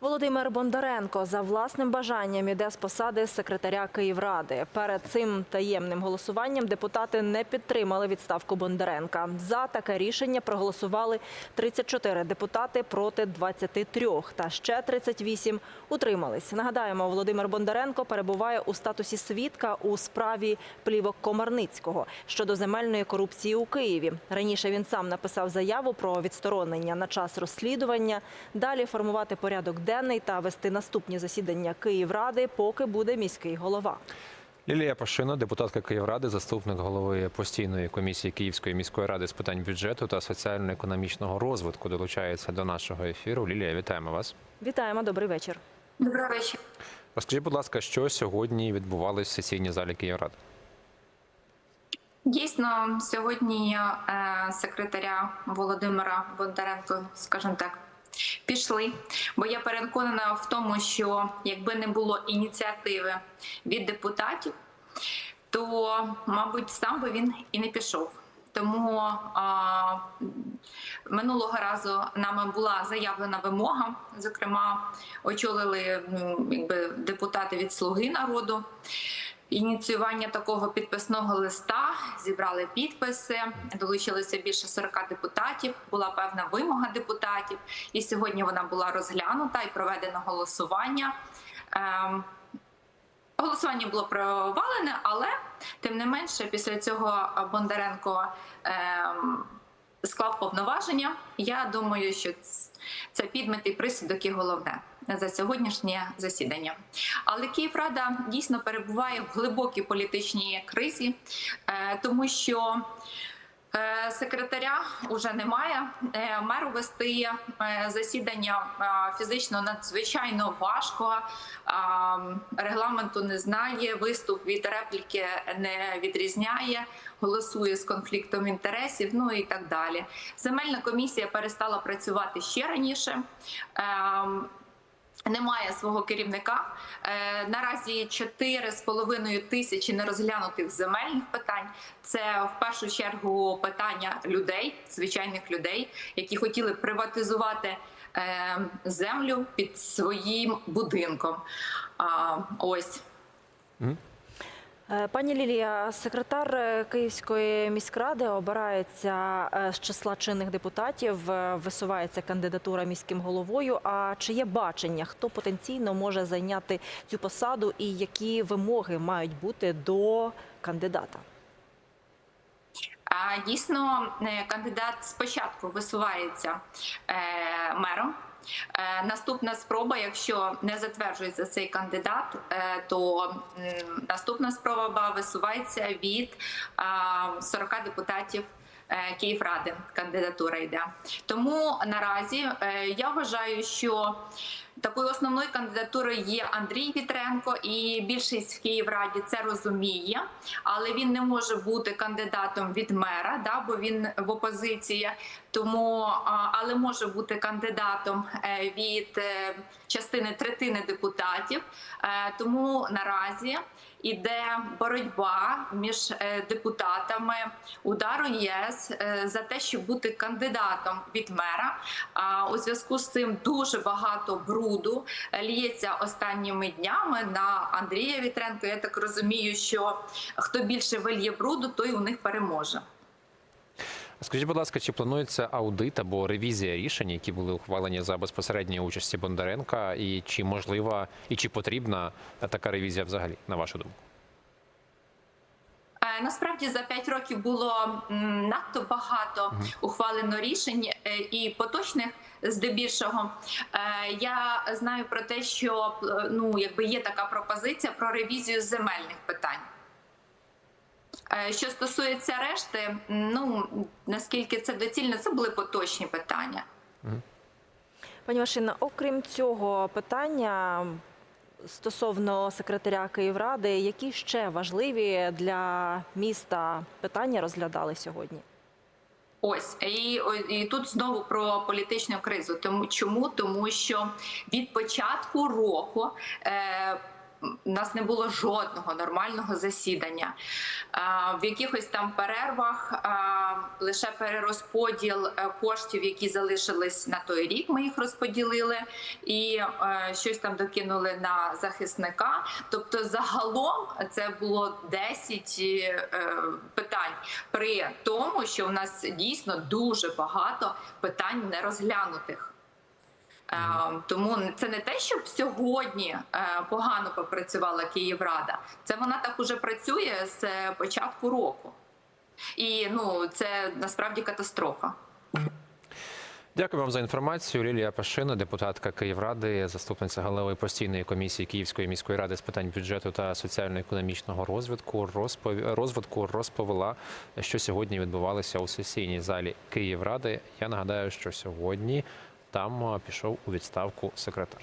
Володимир Бондаренко за власним бажанням іде з посади секретаря Київради. Перед цим таємним голосуванням депутати не підтримали відставку Бондаренка. За таке рішення проголосували 34 депутати проти 23, та ще 38 утримались. Нагадаємо, Володимир Бондаренко перебуває у статусі свідка у справі плівок Комарницького щодо земельної корупції у Києві. Раніше він сам написав заяву про відсторонення на час розслідування. Далі формувати порядок денний та вести наступні засідання Київради, поки буде міський голова. Лілія Пашина, депутатка Київради, заступник голови постійної комісії Київської міської ради з питань бюджету та соціально-економічного розвитку, долучається до нашого ефіру. Лілія, вітаємо вас. Вітаємо, добрий вечір. Добрий вечір. Розкажіть, будь ласка, що сьогодні відбувалось в сесійній залі Київради? Дійсно, сьогодні е, секретаря Володимира Бондаренко, скажімо так, пішли. Бо я переконана в тому, що якби не було ініціативи від депутатів, то, мабуть, сам би він і не пішов. Тому а, минулого разу нами була заявлена вимога. Зокрема, очолили м, якби депутати від Слуги народу. Ініціювання такого підписного листа зібрали підписи, долучилося більше 40 депутатів. Була певна вимога депутатів, і сьогодні вона була розглянута і проведено голосування. Ем, Голосування було провалене, але тим не менше, після цього Бондаренко ем, склав повноваження. Я думаю, що це підметий присудок і головне за сьогоднішнє засідання. Але Київрада дійсно перебуває в глибокій політичній кризі, е, тому що. Е, Секретаря вже немає. Е, Меру вести засідання фізично надзвичайно важко. Регламенту не знає, виступ від репліки не відрізняє, голосує з конфліктом інтересів, ну і так далі. Земельна комісія перестала працювати ще раніше. Ем, немає свого керівника. Е, наразі 4,5 тисячі нерозглянутих земельних питань. Це в першу чергу питання людей, звичайних людей, які хотіли приватизувати е, землю під своїм будинком. Ось Пані Лілія, секретар е, Київської міськради обирається е, з числа чинних депутатів, е, висувається кандидатура міським головою. А чи є бачення, хто потенційно може зайняти цю посаду і які вимоги мають бути до кандидата? Дійсно, е, кандидат спочатку висувається е, мером. Е, Наступна спроба, якщо не затверджується цей кандидат, то наступна спроба висувається від а, 40 депутатів. Київради кандидатура йде. Тому наразі я вважаю, що такою основною кандидатурою є Андрій Вітренко, і більшість в Київраді це розуміє, але він не може бути кандидатом від мера, да, бо він в опозиції. Тому, але може бути кандидатом е, від е, частини третини депутатів. Е, Тому наразі іде боротьба між депутатами удару ЄС за те, щоб бути кандидатом від мера. А у зв'язку з цим дуже багато бруду ліється останніми днями на Андрія Вітренко. Я так розумію, що хто більше вильє бруду, той у них переможе. Скажіть, будь ласка, чи планується аудит або ревізія рішень, які були ухвалені за безпосередньої участі Бондаренка, і чи можлива і чи потрібна така ревізія взагалі, на вашу думку? Е, Насправді за 5 років було надто багато ухвалено рішень е, і поточних здебільшого. Е, Я знаю про те, що ну якби є така пропозиція про ревізію земельних питань. Е, Що стосується решти, ну наскільки це доцільно, це були поточні питання. Пані Машина, окрім цього питання стосовно секретаря Київради, які ще важливі для міста питання розглядали сьогодні? Ось і, і тут знову про політичну кризу. Тому чому? Тому що від початку року. Е, у нас не було жодного нормального засідання. Е, В якихось там перервах е, лише перерозподіл е, коштів, які залишились на той рік. Ми їх розподілили і щось там докинули на захисника. Тобто, загалом це було 10 е, питань при тому, що у нас дійсно дуже багато питань не розглянутих. Е, Тому це не те, щоб сьогодні е, погано попрацювала Київрада. Це вона так уже працює з е, початку року. І ну це насправді катастрофа. Дякую вам за інформацію. Лілія Пашина, депутатка Київради, заступниця голови постійної комісії Київської міської ради з питань бюджету та соціально-економічного розвитку, розвитку розповіла, що сьогодні відбувалося у сесійній залі Київради. Я нагадаю, що сьогодні там пішов у відставку секретар.